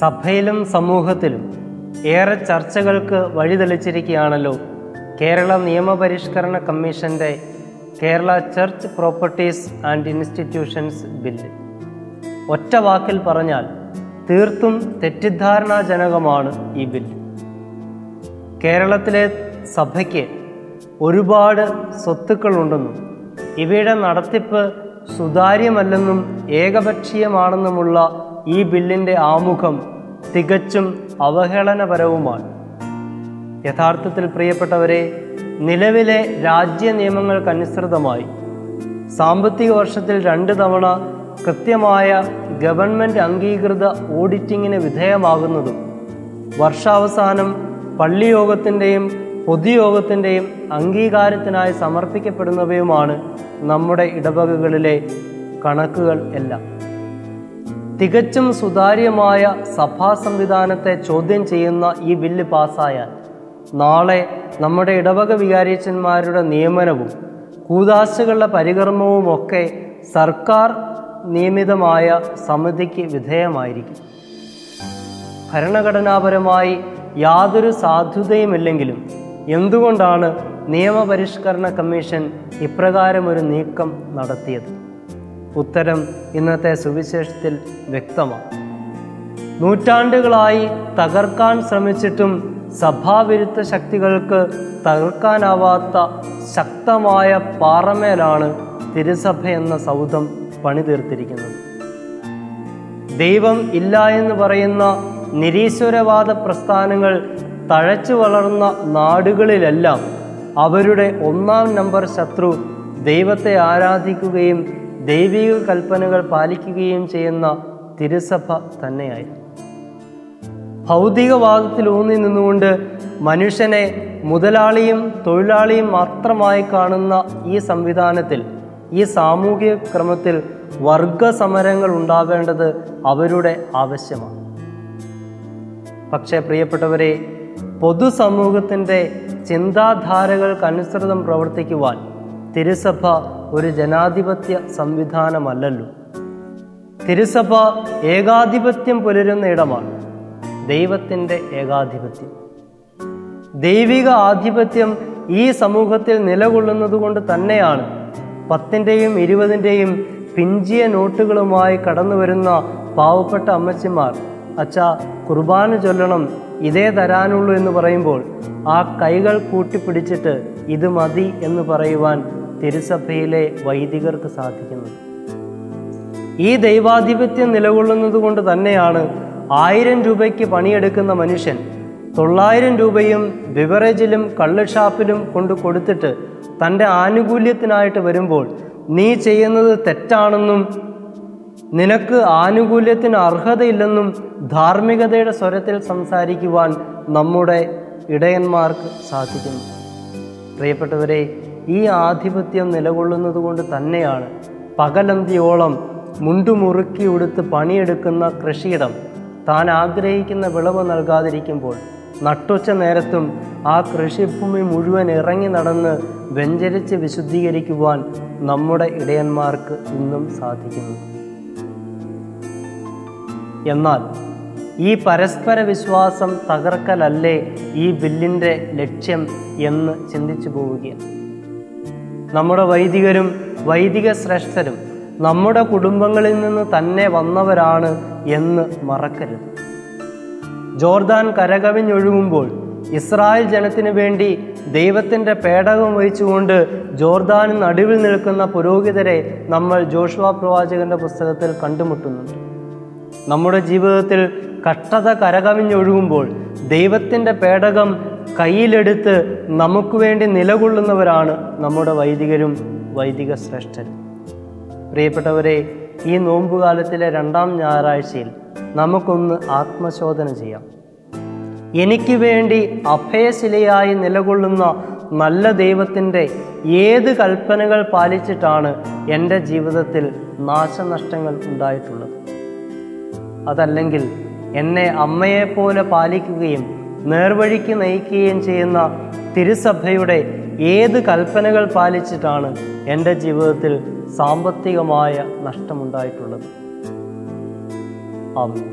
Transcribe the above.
സഭയിലും സമൂഹത്തിലും ഏറെ ചർച്ചകൾക്ക് വഴിതെളിച്ചിരിക്കുകയാണല്ലോ. കേരള നിയമപരിഷ്കരണ കമ്മീഷന്റെ Kerala church properties and institutions bill ഒറ്റ വാക്കിൽ പറഞ്ഞാൽ തീർത്തും തെറ്റിദ്ധാരണാജനകമാണ് ഈ ബില്ല് കേരളത്തിലെ സഭയ്ക്ക് ഒരുപാട് സ്വത്തുക്കളുണ്ടെന്നും ഇവയുടെ നടത്തിപ്പ് സുതാര്യമല്ലെന്നും ഏകപക്ഷീയമാണെന്നുമുള്ള ഈ ബില്ലിന്റെ ആമുഖം തികച്ചും അവഹേളനപരവുമാണ്. യഥാർത്ഥത്തിൽ പ്രിയപ്പെട്ടവരെ നിലവിലെ രാജ്യ നിയമങ്ങൾക്കനുസൃതമായി സാമ്പത്തിക വർഷത്തിൽ രണ്ട് തവണ കൃത്യമായ ഗവൺമെന്റ് അംഗീകൃത ഓഡിറ്റിങ്ങിന് വിധേയമാകുന്നതും വർഷാവസാനം പള്ളിയോഗത്തിന്റെയും പൊതുയോഗത്തിന്റെയും അംഗീകാരത്തിനായി സമർപ്പിക്കപ്പെടുന്നവയുമാണ് നമ്മുടെ ഇടവകകളിലെ കണക്കുകൾ എല്ലാം. തികച്ചും സുതാര്യമായ സഭാ സംവിധാനത്തെ ചോദ്യം ചെയ്യുന്ന ഈ ബില്ല് പാസ്സായാൽ നാളെ നമ്മുടെ ഇടവക വികാരിച്ചന്മാരുടെ നിയമനവും കൂതാശകളുടെ പരികർമ്മവുമൊക്കെ സർക്കാർ നിയമിതമായ സമിതിക്ക് വിധേയമായിരിക്കും. ഭരണഘടനാപരമായി യാതൊരു സാധ്യതയുമില്ലെങ്കിലും എന്തുകൊണ്ടാണ് നിയമപരിഷ്കരണ കമ്മീഷൻ ഇപ്രകാരമൊരു നീക്കം നടത്തിയത്? ഉത്തരം ഇന്നത്തെ സുവിശേഷത്തിൽ വ്യക്തമാണ്. നൂറ്റാണ്ടുകളായി തകർക്കാൻ ശ്രമിച്ചിട്ടും സഭാവിരുദ്ധ ശക്തികൾക്ക് തകർക്കാനാവാത്ത ശക്തമായ പാറമേലാണ് തിരുസഭ എന്ന സൗധം പണിതീർത്തിരിക്കുന്നത്. ദൈവം ഇല്ല എന്ന് പറയുന്ന നിരീശ്വരവാദ പ്രസ്ഥാനങ്ങൾ തഴച്ചു വളർന്ന നാടുകളിലെല്ലാം അവരുടെ ഒന്നാം നമ്പർ ശത്രു ദൈവത്തെ ആരാധിക്കുകയും ദൈവിക കൽപ്പനകൾ പാലിക്കുകയും ചെയ്യുന്ന തിരുസഭ തന്നെയായിരുന്നു ഭൗതികവാദത്തിൽ ഊന്നി നിന്നുകൊണ്ട് മനുഷ്യനെ മുതലാളിയും തൊഴിലാളിയും മാത്രമായി കാണുന്ന ഈ സംവിധാനത്തിൽ ഈ സാമൂഹിക ക്രമത്തിൽ വർഗസമരങ്ങൾ ഉണ്ടാവേണ്ടത് അവരുടെ ആവശ്യമാണ്. പക്ഷേ പ്രിയപ്പെട്ടവരെ പൊതുസമൂഹത്തിന്റെ ചിന്താധാരകൾക്കനുസൃതം പ്രവർത്തിക്കുവാൻ തിരുസഭ ഒരു ജനാധിപത്യ സംവിധാനമല്ലല്ലോ. തിരുസഭ ഏകാധിപത്യം പുലരുന്ന ഇടമാണ്. ദൈവത്തിന്റെ ഏകാധിപത്യം. ദൈവിക ആധിപത്യം ഈ സമൂഹത്തിൽ നിലകൊള്ളുന്നത് കൊണ്ട് തന്നെയാണ് പത്തിന്റെയും ഇരുപതിന്റെയും പിഞ്ചിയ നോട്ടുകളുമായി കടന്നു വരുന്ന പാവപ്പെട്ട അമ്മച്ചിമാർ അച്ഛ കുർബാന ചൊല്ലണം ഇതേ തരാനുള്ളൂ എന്ന് പറയുമ്പോൾ ആ കൈകൾ കൂട്ടിപ്പിടിച്ചിട്ട് ഇത് മതി എന്ന് പറയുവാൻ തിരുസഭയിലെ വൈദികർക്ക് സാധിക്കുന്നത്. ഈ ദൈവാധിപത്യം നിലകൊള്ളുന്നത് കൊണ്ട് തന്നെയാണ് ആയിരം രൂപയ്ക്ക് പണിയെടുക്കുന്ന മനുഷ്യൻ തൊള്ളായിരം രൂപയും ബിവറേജിലും കള്ളുഷാപ്പിലും കൊണ്ട് കൊടുത്തിട്ട് തന്റെ ആനുകൂല്യത്തിനായിട്ട് വരുമ്പോൾ നീ ചെയ്യുന്നത് തെറ്റാണെന്നും നിനക്ക് ആനുകൂല്യത്തിന് അർഹതയില്ലെന്നും ധാർമ്മികതയുടെ സ്വരത്തിൽ സംസാരിക്കുവാൻ നമ്മുടെ ഇടയന്മാർക്ക് സാധിക്കുന്നു. പ്രിയപ്പെട്ടവരെ ഈ ആധിപത്യം നിലകൊള്ളുന്നത് കൊണ്ട് തന്നെയാണ് പകലന്തിയോളം മുണ്ടുമുറുക്കി ഉടുത്ത് പണിയെടുക്കുന്ന കൃഷിയിടം താൻ ആഗ്രഹിക്കുന്ന വിളവ് നൽകാതിരിക്കുമ്പോൾ നട്ടുച്ച നേരത്തും ആ കൃഷിഭൂമി മുഴുവൻ ഇറങ്ങി നടന്ന് വെഞ്ചരിച്ച് വിശുദ്ധീകരിക്കുവാൻ നമ്മുടെ ഇടയന്മാർക്ക് ഇന്നും സാധിക്കുന്നു. എന്നാൽ ഈ പരസ്പര വിശ്വാസം തകർക്കലല്ലേ ഈ ബില്ലിന്റെ ലക്ഷ്യം എന്ന് ചിന്തിച്ചു പോവുകയാണ്. നമ്മുടെ വൈദികരും വൈദിക ശ്രേഷ്ഠരും നമ്മുടെ കുടുംബങ്ങളിൽ നിന്ന് തന്നെ വന്നവരാണ് എന്ന് മറക്കരുത്. ജോർദാൻ കരകവിഞ്ഞൊഴുകുമ്പോൾ ഇസ്രായേൽ ജനത്തിനു വേണ്ടി ദൈവത്തിന്റെ പേടകം വഹിച്ചുകൊണ്ട് ജോർദാന് നടുവിൽ നിൽക്കുന്ന പുരോഹിതരെ നമ്മൾ ജോഷുവ പ്രവാചകന്റെ പുസ്തകത്തിൽ കണ്ടുമുട്ടുന്നുണ്ട്. നമ്മുടെ ജീവിതത്തിൽ കഷ്ടത കരകവിഞ്ഞൊഴുകുമ്പോൾ ദൈവത്തിന്റെ പേടകം കയ്യിലെടുത്ത് നമുക്ക് വേണ്ടി നിലകൊള്ളുന്നവരാണ് നമ്മുടെ വൈദികരും വൈദിക ശ്രേഷ്ഠരും പ്രിയപ്പെട്ടവരെ ഈ നോമ്പുകാലത്തിലെ രണ്ടാം ഞായറാഴ്ചയിൽ നമുക്കൊന്ന് ആത്മശോധന ചെയ്യാം. എനിക്ക് വേണ്ടി അഭയശിലയായി നിലകൊള്ളുന്ന നല്ല ദൈവത്തിന്റെ ഏത് കൽപ്പനകൾ പാലിച്ചിട്ടാണ് എന്റെ ജീവിതത്തിൽ നാശനഷ്ടങ്ങൾ ഉണ്ടായിട്ടുള്ളത്? അതല്ലെങ്കിൽ എന്നെ അമ്മയെപ്പോലെ പാലിക്കുകയും നേർവഴിക്ക് നയിക്കുകയും ചെയ്യുന്ന തിരുസഭയുടെ ഏത് കൽപ്പനകൾ പാലിച്ചിട്ടാണ് എന്റെ ജീവിതത്തിൽ സാമ്പത്തികമായ നഷ്ടമുണ്ടായിട്ടുള്ളത്? ആമീൻ.